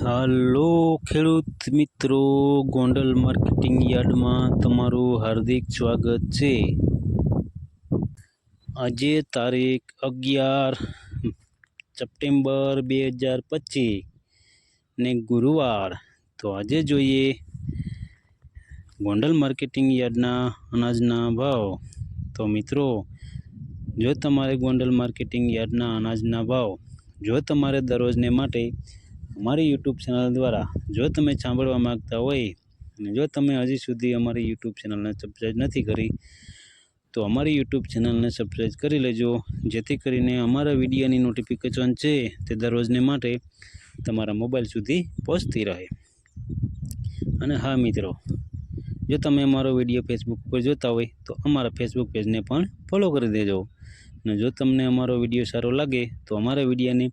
હાલો ખેડૂત મિત્રો, ગોંડલ માર્કેટિંગ યાર્ડમાં તમારું હાર્દિક સ્વાગત છે. આજે તારીખ અગિયાર સપ્ટેમ્બર બે હજાર પચીસ ને ગુરુવાર. તો આજે જોઈએ ગોંડલ માર્કેટિંગ યાર્ડના અનાજના ભાવ. તો મિત્રો, જો તમારે ગોંડલ માર્કેટિંગ યાર્ડના અનાજના ભાવ જો તમારે દરરોજને માટે અમારી યુટ્યુબ ચેનલ દ્વારા જો તમે સાંભળવા માગતા હોય અને જો તમે હજી સુધી અમારી યુટ્યુબ ચેનલને સબસ્ક્રાઈબ નથી કરી, તો અમારી યુટ્યુબ ચેનલને સબસ્ક્રાઈબ કરી લેજો. જેથી કરીને અમારા વિડીયોની નોટિફિકેશન છે તે દરરોજને માટે તમારા મોબાઈલ સુધી પહોંચતી રહે. અને હા મિત્રો, જો તમે અમારો વીડિયો ફેસબુક પર જોતા હોય તો અમારા ફેસબુક પેજને પણ ફોલો કરી દેજો. અને જો તમને અમારો વીડિયો સારો લાગે, તો અમારા વિડીયોને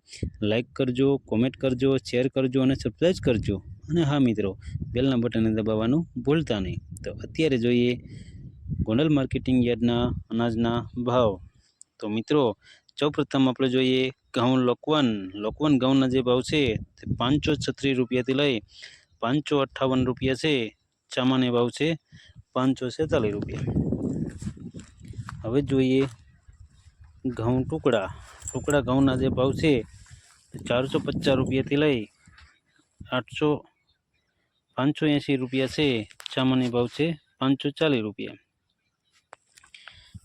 લાઇક કરજો, કોમેન્ટ કરજો, શેર કરજો અને સબસ્ક્રાઈબ કરજો. અને હા મિત્રો, બેલના બટનને દબાવવાનું ભૂલતા નહીં. તો અત્યારે જોઈએ ગોંડલ માર્કેટિંગ યાર્ડના અનાજના ભાવ. તો મિત્રો, સૌપ્રથમ આપણે જોઈએ ઘઉં લોકવન. લોકવન ઘઉંના જે ભાવ છે, તે પાંચસો છત્રીસ રૂપિયાથી લઈ પાંચસો અઠ્ઠાવન રૂપિયા છે. ચામાને ભાવ છે પાંચસો છેતાલીસ રૂપિયા. હવે જોઈએ ઘઉં ટુકડા. ટુકડા ઘઉંના જે ભાવ છે ચારસો પચાસ રૂપિયાથી લઈ આઠસો પાંચસો એંસી રૂપિયા છે ચામાની ભાવ છે પાંચસો ચાલીસ રૂપિયા.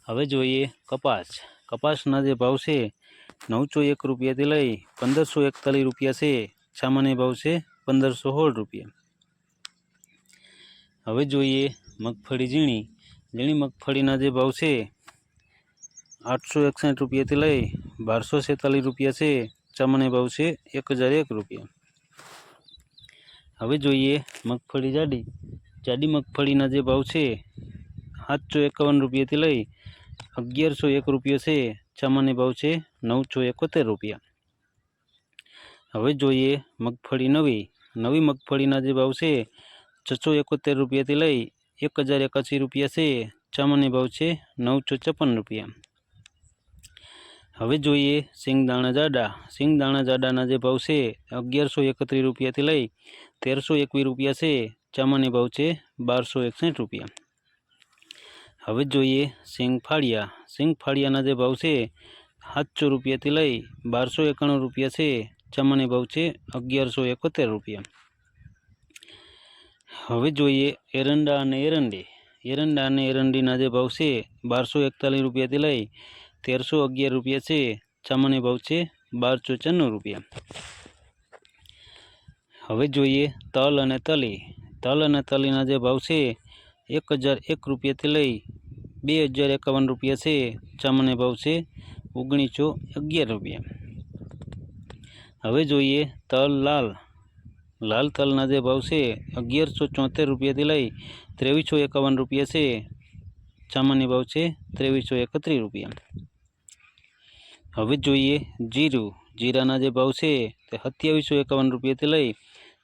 હવે જોઈએ કપાસ. કપાસના જે ભાવ છે, નવસો એક રૂપિયાથી લઈ પંદરસો એકતાલીસ રૂપિયા છે, સામાન્ય ભાવ છે પંદરસો સોળ રૂપિયા. હવે જોઈએ મગફળી ઝીણી. ઝીણી મગફળીના જે ભાવ છે આઠસો એકસઠ રૂપિયાથી લઈ બારસો છેતાલીસ રૂપિયા છે સામાન્ય ભાવ છે, એક હજાર એક રૂપિયા. હવે જોઈએ મગફળી જાડી. જાડી મગફળીના જે ભાવ છે, સાતસો એકાવન રૂપિયાથી લઈ અગિયારસો એક રૂપિયા છે સામાન્ય ભાવ છે, નવસો એકોતેર રૂપિયા. હવે જોઈએ મગફળી નવી. નવી મગફળીના જે ભાવ છે, છસો એકોતેર રૂપિયાથી લઈ એક હજાર એકાસી રૂપિયા છે સામાન્ય ભાવ છે, નવસો છપ્પન રૂપિયા. હવે જોઈએ સિંગદાણા જાડા સિંગદાણા જાડાના જે ભાવ છે અગિયારસો એકત્રીસ રૂપિયાથી લઈ તેરસો એકવીસ રૂપિયા છે સામાન્ય ભાવ છે બારસો એકસઠ રૂપિયા હવે જોઈએ સિંગ ફાળિયા સિંગ ફાળિયાના જે ભાવ છે સાતસો રૂપિયાથી લઈ બારસો એકાણું રૂપિયા છે સામાન્ય ભાવ છે અગિયારસો એકોતેર રૂપિયા હવે જોઈએ એરંડા અને એરંડી એરંડા અને એરંડીના જે ભાવ છે બારસો એકતાલીસ રૂપિયાથી લઈ તેરસો અગિયાર રૂપિયા છે સામાન્ય ભાવ છે, બારસો ચાન્નું રૂપિયા. હવે જોઈએ તલ અને તલી. તલ અને તલીના જે ભાવ છે, એક હજાર એક રૂપિયાથી લઈ બે હજાર એકાવન રૂપિયા છે સામાન્ય ભાવ છે, ઓગણીસો અગિયાર રૂપિયા. હવે જોઈએ તલ લાલ. લાલ તલના જે ભાવ છે, અગિયારસો ચોતેર રૂપિયાથી લઈ ત્રેવીસો એકાવન રૂપિયા છે સામાન્ય ભાવ છે, ત્રેવીસો એકત્રીસ રૂપિયા. હવે જોઈએ જીરું જીરાના જે ભાવ છે તે સત્યાવીસો એકાવન રૂપિયાથી લઈ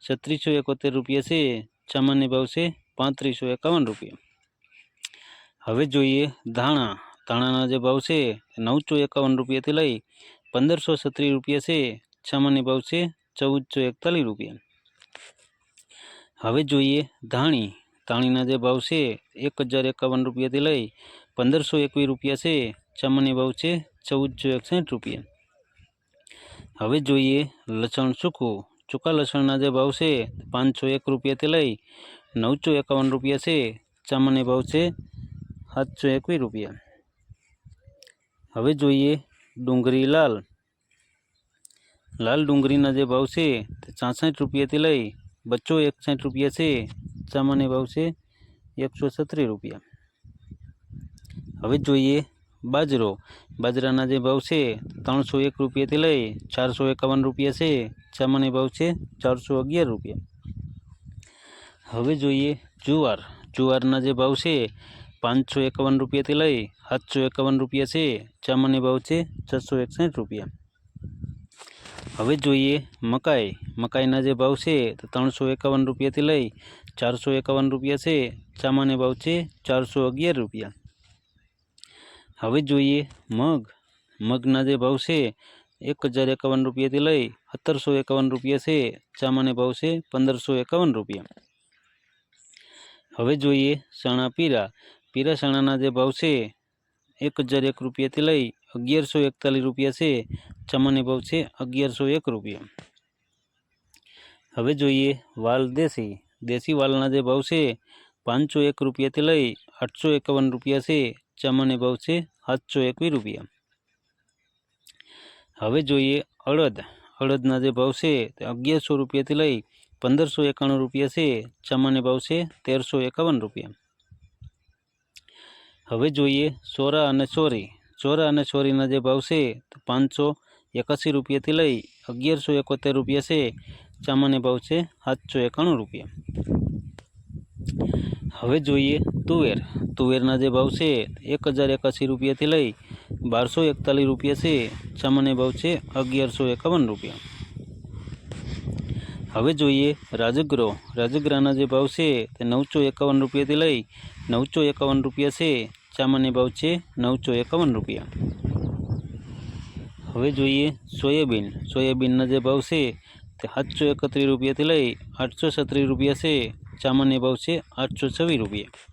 છત્રીસો એકોતેર રૂપિયા છે સામાન્ય ભાવ છે પાંત્રીસો એકાવન રૂપિયા હવે જોઈએ ધાણા ધાણાના જે ભાવ છે નવસો એકાવન રૂપિયાથી લઈ પંદરસો છત્રીસ રૂપિયા છે સામાન્ય ભાવ છે ચૌદસો એકતાલીસ રૂપિયા હવે જોઈએ ધાણી ધાણીના જે ભાવ છે એક હજાર એકાવન રૂપિયાથી લઈ પંદરસો એકવીસ રૂપિયા છે સામાન્ય ભાવ છે ચૌદસો એકસઠ રૂપિયા હવે જોઈએ લસણ સૂકું સૂકા લસણના જે ભાવ છે પાંચસો એક રૂપિયાથી લઈ નવસો એકાવન રૂપિયા છે સામાન્ય ભાવ છે સાતસો એકવીસ રૂપિયા હવે જોઈએ ડુંગળી લાલ લાલ ડુંગળીના જે ભાવ છે તે છાસઠ રૂપિયાથી લઈ બસો એકસઠ રૂપિયા છે સામાન્ય ભાવ છે એકસો છત્રીસ રૂપિયા હવે જોઈએ બાજરો બાજરાના જે ભાવ છે ત્રણસો એક રૂપિયાથી લઈ ચારસો એકાવન રૂપિયા છે સામાન્ય ભાવ છે ચારસો અગિયાર રૂપિયા હવે જોઈએ જુવાર જુવારના જે ભાવ છે પાંચસો એકાવન રૂપિયાથી લઈ સાતસો એકાવન રૂપિયા છે સામાન્ય ભાવ છે છસો એકસઠ રૂપિયા હવે જોઈએ મકાઈ મકાઈના જે ભાવ છે તો ત્રણસો એકાવન રૂપિયાથી લઈ ચારસો એકાવન રૂપિયા છે સામાન્ય ભાવ છે ચારસો અગિયાર રૂપિયા હવે જોઈએ મગ મગના જે ભાવ છે એક હજાર એકાવન રૂપિયાથી લઈ સત્તરસો એકાવન રૂપિયા છે ચામાને ભાવ છે પંદરસો એકાવન રૂપિયા હવે જોઈએ ચણા પીરા પીરા ચણાના જે ભાવ છે એક હજાર એક રૂપિયાથી લઈ અગિયારસો એકતાલીસ રૂપિયા છે ચામાને ભાવ છે અગિયારસો એક રૂપિયા હવે જોઈએ વાલ દેશી દેશી વાલના જે ભાવ છે પાંચસો એક રૂપિયાથી લઈ આઠસો એકાવન રૂપિયા છે ચામાને ભાવ છે સાતસો એકવીસ રૂપિયા હવે જોઈએ અડદ અડદના જે ભાવ છે તે અગિયારસો રૂપિયાથી લઈ પંદરસો એકાણું રૂપિયા છે ચામાને ભાવ છે તેરસો એકાવન રૂપિયા હવે જોઈએ સોરા અને સોરી સોરા અને સોરીના જે ભાવ છે તો પાંચસો એકાસી રૂપિયાથી લઈ અગિયારસો એકોતેર રૂપિયા છે ચામાને ભાવ છે સાતસો એકાણું રૂપિયા હવે જોઈએ તુવેર તુવેરના જે ભાવ છે એક હજાર એકાસી રૂપિયાથી લઈ બારસો એકતાલીસ રૂપિયા છે સામાન્ય ભાવ છે અગિયારસો એકાવન રૂપિયા હવે જોઈએ રાજગરો રાજગરાના જે ભાવ છે તે નવસો એકાવન રૂપિયાથી લઈ નવસો એકાવન રૂપિયા છે સામાન્ય ભાવ છે નવસો એકાવન રૂપિયા હવે જોઈએ સોયાબીન સોયાબીનના જે ભાવ છે તે સાતસો એકત્રીસ રૂપિયાથી લઈ આઠસો છત્રીસ રૂપિયા છે સામાન્ય ભાવ છે આઠસો છવ્વીસ રૂપિયા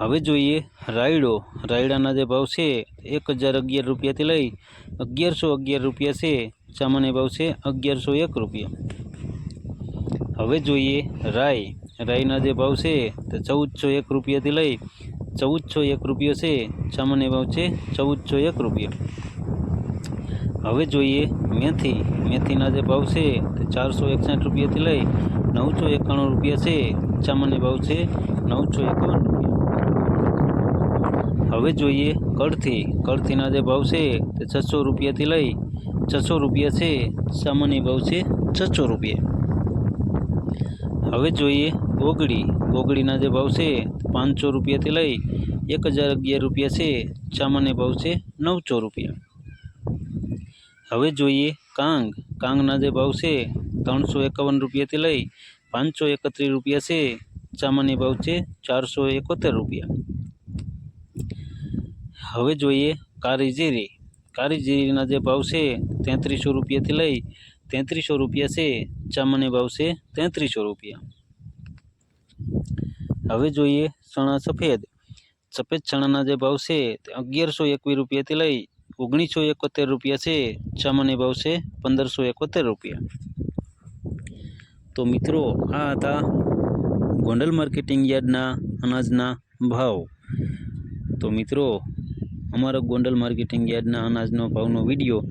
હવે જોઈએ રાયડો. રાયડાના જે ભાવ છે, એક હજાર અગિયાર રૂપિયાથી લઈ અગિયારસો અગિયાર રૂપિયા છે. સામાન્ય ભાવ છે અગિયારસો એક રૂપિયા. હવે જોઈએ રાય રાયના જે ભાવ છે, તે ચૌદસો એક રૂપિયાથી લઈ ચૌદસો એક રૂપિયો છે. સામાન્ય ભાવ છે ચૌદસો એક રૂપિયા. હવે જોઈએ મેથી. મેથીના જે ભાવ છે, તે ચારસો એકસઠ રૂપિયાથી લઈ નવસો એકાણું રૂપિયા છે. સામાન્ય ભાવ છે નવસો એકાવન. હવે જોઈએ કળથી કળથીના જે ભાવ છે તે છસો રૂપિયાથી લઈ છસો રૂપિયા છે સામાન્ય ભાવ છે છસો રૂપિયા હવે જોઈએ ગોગડી ગોગડીના જે ભાવ છે પાંચસો રૂપિયાથી લઈ એક હજાર અગિયાર રૂપિયા છે સામાન્ય ભાવ છે નવસો રૂપિયા હવે જોઈએ કાંગ કાંગના જે ભાવ છે ત્રણસો એકાવન રૂપિયાથી લઈ પાંચસો એકત્રીસ રૂપિયા છે સામાન્ય ભાવ છે ચારસો એકોતેર રૂપિયા હવે જોઈએ કાળી જીરી. જે ભાવ છે તેત્રીસો રૂપિયાથી લઈ તેત્રીસો રૂપિયા છે સામાન્ય ભાવ છે તેત્રીસો રૂપિયા. હવે જોઈએ ચણા સફેદ. સફેદ ચણાના જે ભાવ છે તે અગિયારસો એકવીસ રૂપિયાથી લઈ ઓગણીસો એકોતેર રૂપિયા છે સામાન્ય ભાવ છે પંદરસો એકોતેર રૂપિયા. તો મિત્રો, આ હતા ગોંડલ માર્કેટિંગ યાર્ડના અનાજના ભાવ. તો મિત્રો અમારા ગોંડલ માર્કેટિંગ યાર્ડના અનાજનો ભાવનો વીડિયો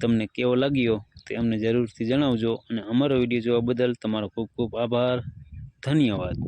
તમને કેવો લાગ્યો તે અમને જરૂરથી જણાવજો અને અમારો વીડિયો જોવા બદલ તમારો ખૂબ ખૂબ આભાર. ધન્યવાદ.